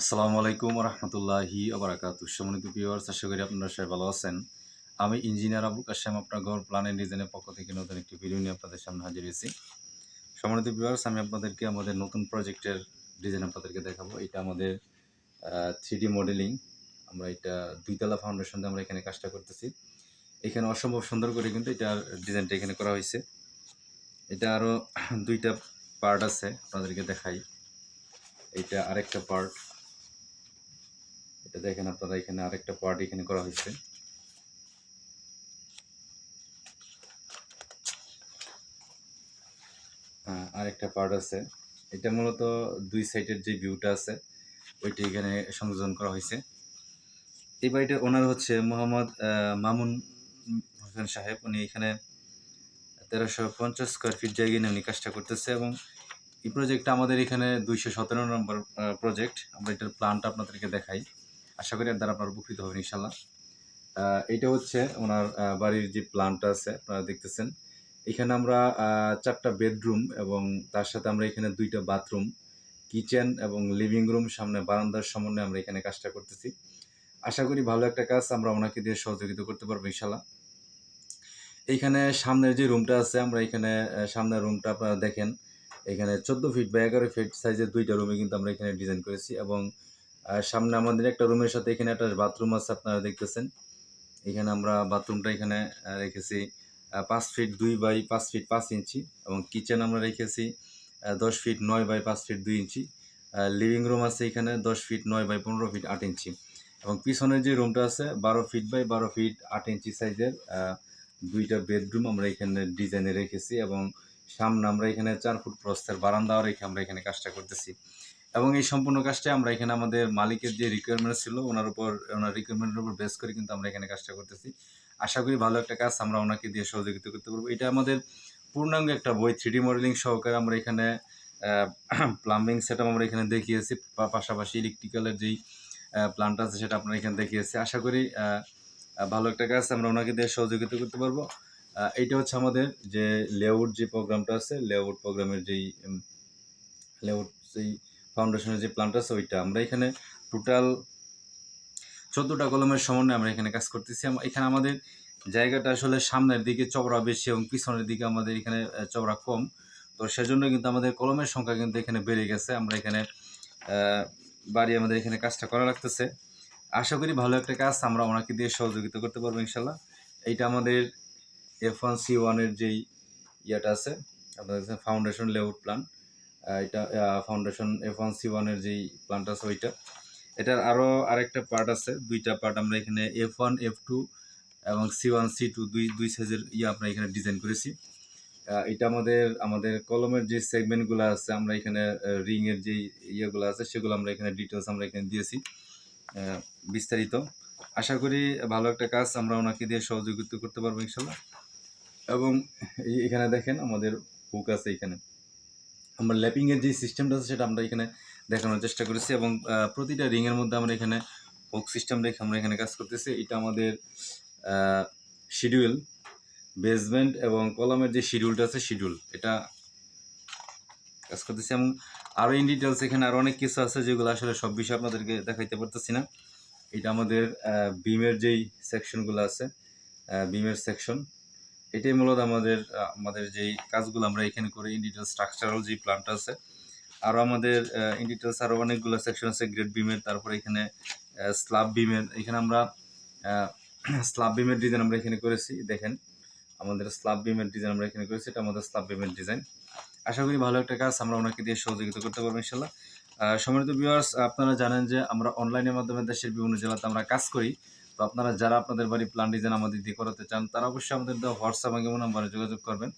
আসসালামু আলাইকুম রহমতুল্লাহি আবরাকাতু সম্মানিত ভিউয়ার্স আশা করি আপনারা সবাই ভালো আছেন। আমি ইঞ্জিনিয়ার আবুল কাশেম, আপনার ঘর প্ল্যান ডিজাইনের পক্ষ থেকে নতুন একটি ভিডিও নিয়ে আপনাদের সামনে হাজির হয়েছি। সম্মানিত ভিউয়ার্স আমি আপনাদেরকে আমাদের নতুন প্রজেক্টের ডিজাইন আপনাদেরকে দেখাবো। এটা আমাদের থ্রি মডেলিং আমরা এটা দুইতলা ফাউন্ডেশন দিয়ে আমরা এখানে কাজটা করতেছি। এখানে অসম্ভব সুন্দর করে কিন্তু এটার ডিজাইনটা এখানে করা হয়েছে। এটা আরও দুইটা পার্ট আছে, আপনাদেরকে দেখাই। এটা আরেকটা পার্ট দেখেন আপনারা এখানে আরেকটা পার্ট এখানে করা হয়েছে। হ্যাঁ, আরেকটা পার্ট আছে। এটা মূলত দুই সাইডের যে ভিউটা আছে ওইটা এখানে সংযোজন করা হয়েছে। এই বাড়িটার ওনার হচ্ছে মোহাম্মদ মামুন হোসেন সাহেব। উনি এখানে তেরোশো পঞ্চাশ স্কোয়ার ফিট জায়গায় নিয়ে উনি কাজটা করতেছে এবং এই প্রজেক্টটা আমাদের এখানে দুইশো সতেরো নম্বর প্রজেক্ট আমরা এটার প্ল্যানটা আপনাদেরকে দেখাই। আশা করি এর দ্বারা আপনারা উপকৃত হবেন ইনশাল্লাহ এটা হচ্ছে ওনার বাড়ির যে প্ল্যানটা আছে, আপনারা দেখতেছেন। এখানে আমরা চারটা বেডরুম এবং তার সাথে আমরা এখানে দুইটা বাথরুম, কিচেন এবং লিভিং রুম সামনে বারান্দার সমন্বয়ে আমরা এখানে কাজটা করতেছি। আশা করি ভালো একটা কাজ, আমরা ওনাকে দিয়ে সহযোগিতা করতে পারব ইনশাল্লাহ এইখানে সামনের যে রুমটা আছে, আমরা এখানে সামনের রুমটা আপনারা দেখেন। এখানে চোদ্দ ফিট বা এগারো ফিট সাইজের দুইটা রুমে কিন্তু আমরা এখানে ডিজাইন করেছি এবং আহ, সামনে আমাদের একটা রুমের সাথে এখানে একটা বাথরুম আছে আপনারা দেখতেছেন। এখানে আমরা বাথরুমটা এখানে রেখেছি পাঁচ ফিট দুই বাই পাঁচ ফিট পাঁচ ইঞ্চি এবং কিচেন আমরা রেখেছি দশ ফিট নয় বাই পাঁচ ফিট দুই ইঞ্চি। লিভিং রুম আছে এখানে দশ ফিট নয় বাই পনেরো ফিট আট ইঞ্চি। এবং পিছনের যে রুমটা আছে বারো ফিট বাই বারো ফিট আট ইঞ্চি সাইজের দুইটা বেডরুম আমরা এখানে ডিজাইনে রেখেছি এবং সামনে আমরা এখানে চার ফুট প্রস্থের বারান্দাও রেখে আমরা এখানে কাজটা করতেছি। এবং এই সম্পূর্ণ কাজটা আমরা এখানে আমাদের মালিকের যে রিকোয়ারমেন্ট ছিল, ওনার উপর, ওনার রিকোয়ারমেন্টের উপর বেস করে কিন্তু আমরা এখানে কাজটা করতেছি। আশা করি ভালো একটা কাজ আমরা ওনাকে দিয়ে সহযোগিতা করতে পারব। এটা আমাদের পূর্ণাঙ্গ একটা বই থ্রি মডেলিং সহকারে আমরা এখানে প্লাম্বিং সেট আমরা এখানে দেখিয়েছি। পাশাপাশি ইলেকট্রিক্যালের যেই প্ল্যানটা আছে সেটা আপনারা এখানে দেখিয়েছি। আশা করি ভালো একটা কাজ আমরা ওনাকে দিয়ে সহযোগিতা করতে পারব। এইটা হচ্ছে আমাদের যে লেআউট যে প্রোগ্রামটা আছে লেআউট প্রোগ্রামের যেই লেআউট যেই ফাউন্ডেশনের যে প্ল্যানটা আছে, ওইটা। আমরা এখানে টোটাল চোদ্দোটা কলমের সমন্বয়ে আমরা এখানে কাজ করতেছি। এখানে আমাদের জায়গাটা আসলে সামনের দিকে চওড়া বেশি এবং পিছনের দিকে আমাদের এখানে চওড়া কম। তো সেজন্য কিন্তু আমাদের কলমের সংখ্যা কিন্তু এখানে বেড়ে গেছে। আমরা এখানে বাড়ি আমাদের এখানে কাজটা করা লাগতেছে। আশা করি ভালো একটা কাজ আমরা ওনাকে দিয়ে সহযোগিতা করতে পারব ইনশাল্লাহ। এইটা আমাদের এফ ওয়ান সি ওয়ানের যেই ইয়েটা আছে, আপনাদের ফাউন্ডেশন লেআউট প্ল্যান এটা ফাউন্ডেশন এফ ওয়ান সি ওয়ানের যেই প্ল্যানটা আছে ওইটা। এটার আরও আরেকটা পার্ট আছে, দুইটা পার্ট আমরা এখানে এফ ওয়ান এফ টু এবং সি ওয়ান সি টু দুই দুই সাইজের ইয়ে আমরা এখানে ডিজাইন করেছি। এটা আমাদের আমাদের কলমের যে সেগমেন্টগুলো আছে, আমরা এখানে রিংয়ের যে ইয়েগুলো আছে, সেগুলো আমরা এখানে ডিটেলস আমরা এখানে দিয়েছি। বিস্তারিত। আশা করি ভালো একটা কাজ আমরা ওনাকে দিয়ে সহযোগিতা করতে পারব ইনশাল্লাহ। এবং এখানে দেখেন আমাদের হুক আছে এখানে। আমরা ল্যাপিংয়ের যে সিস্টেমটা আছে সেটা আমরা এখানে দেখানোর চেষ্টা করেছি এবং প্রতিটা রিংয়ের মধ্যে আমরা এখানে হুক সিস্টেম রেখে আমরা এখানে কাজ করতেছি। এটা আমাদের শিডিউল বেসমেন্ট এবং কলামের যে শিডিউলটা আছে শিডিউল এটা কাজ করতেছি এবং আরও ইন ডিটেলস এখানে আরও অনেক কিছু আছে যেগুলো আসলে সব বিষয়ে আপনাদেরকে দেখাইতে পারতেছি না। এটা আমাদের বিমের যেই সেকশনগুলো আছে বিমের সেকশন এটাই মূলত আমাদের আমাদের যেই কাজগুলো আমরা এখানে করি ইন ডিটেলস স্ট্রাকচারাল যে প্ল্যানটা আছে। আরও আমাদের ইন্ডিটেলস আরও অনেকগুলো সেকশন আছে গ্রেড বিমের তারপরে এখানে স্ল্যাব বিমের এখানে আমরা স্ল্যাব বিমের ডিজাইন আমরা এখানে করেছি, দেখেন। আমাদের স্ল্যাব বিমের ডিজাইন আমরা এখানে করেছি, এটা আমাদের স্ল্যাব বিমের ডিজাইন আশা করি ভালো একটা কাজ, আমরা ওনাকে দিয়ে সহযোগিতা করতে পারব, ইনশাল্লাহ। সম্মানিত ভিউয়ার্স আপনারা জানেন যে আমরা অনলাইনের মাধ্যমে দেশের বিভিন্ন জেলাতে আমরা কাজ করি। তো আপনারা যারা আপনাদের বাড়ি প্ল্যান ডিজাইন আমাদের দিয়ে করাতে চান, তারা অবশ্যই আমাদের দেওয়া হোয়াটসঅ্যাপ এবং এমন নাম্বারে যোগাযোগ করবেন।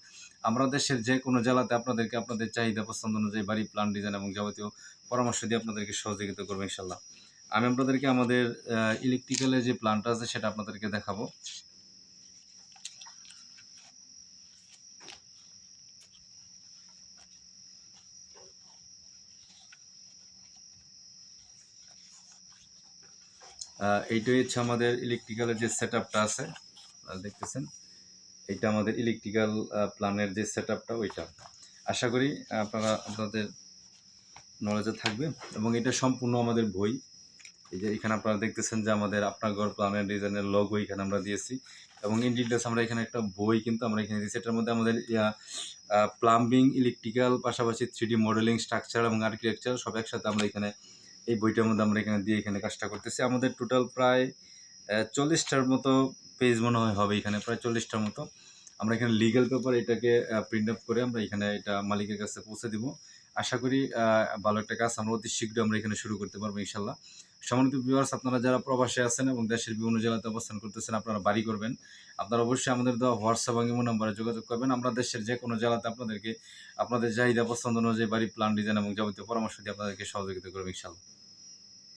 আমরা দেশের যে কোনো জেলাতে আপনাদেরকে আপনাদের চাহিদা পছন্দ অনুযায়ী বাড়ি প্ল্যান ডিজাইন এবং যাবতীয় পরামর্শ দিয়ে আপনাদেরকে সহযোগিতা করব ইনশাল্লাহ। আমি আপনাদেরকে আমাদের ইলেকট্রিক্যালের যে প্ল্যানটা আছে সেটা আপনাদেরকে দেখাবো। এইটাই হচ্ছে আমাদের ইলেকট্রিক্যালের যে সেট আপটা আছে দেখতেছেন? এটা আমাদের ইলেকট্রিক্যাল প্ল্যানের যে সেট আপটা ওইটা। আশা করি আপনারা, আপনাদের নলেজে থাকবে। এবং এটা সম্পূর্ণ আমাদের বই। এই যে এখানে আপনারা দেখতেছেন যে আমাদের আপনার ঘর প্ল্যানের ডিজাইনের লোগো এখানে আমরা দিয়েছি। এবং ইন ডিটেলস আমরা এখানে একটা বই কিন্তু আমরা এখানে দিয়েছি। এটার মধ্যে আমাদের প্লাম্বিং ইলেকট্রিক্যাল পাশাপাশি থ্রি ডি মডেলিং স্ট্রাকচার এবং আর্কিটেকচার সব একসাথে আমরা এখানে এই বইটার মধ্যে আমরা এখানে দিয়ে এখানে কাজটা করতেছি। আমাদের টোটাল প্রায় চল্লিশটার মতো পেজ মনে হয় হবে এখানে, প্রায় চল্লিশটার মতো। আমরা এখানে লিগ্যাল পেপার এটাকে প্রিন্ট আপ করে আমরা এখানে এটা মালিকের কাছে পৌঁছে দিব। আশা করি ভালো একটা কাজ। আমরা অতি শীঘ্রই আমরা এখানে শুরু করতে পারব ইনশাল্লাহ সম্মানিত ভিউয়ার্স আপনারা যারা প্রবাসে আছেন এবং দেশের বিভিন্ন জেলাতে অবস্থান করতেছেন, আপনারা বাড়ি করবেন। আপনারা অবশ্যই আমাদের দেওয়া হোয়াটসঅ্যাপ এবং ইমো নাম্বারে যোগাযোগ করবেন। আমরা দেশের যে কোনো জেলাতে আপনাদেরকে, আপনাদের চাহিদা, পছন্দ অনুযায়ী বাড়ি প্ল্যান ডিজাইন এবং যাবতীয় পরামর্শ দিয়ে আপনাদেরকে সহযোগিতা করব ইনশাল্লাহ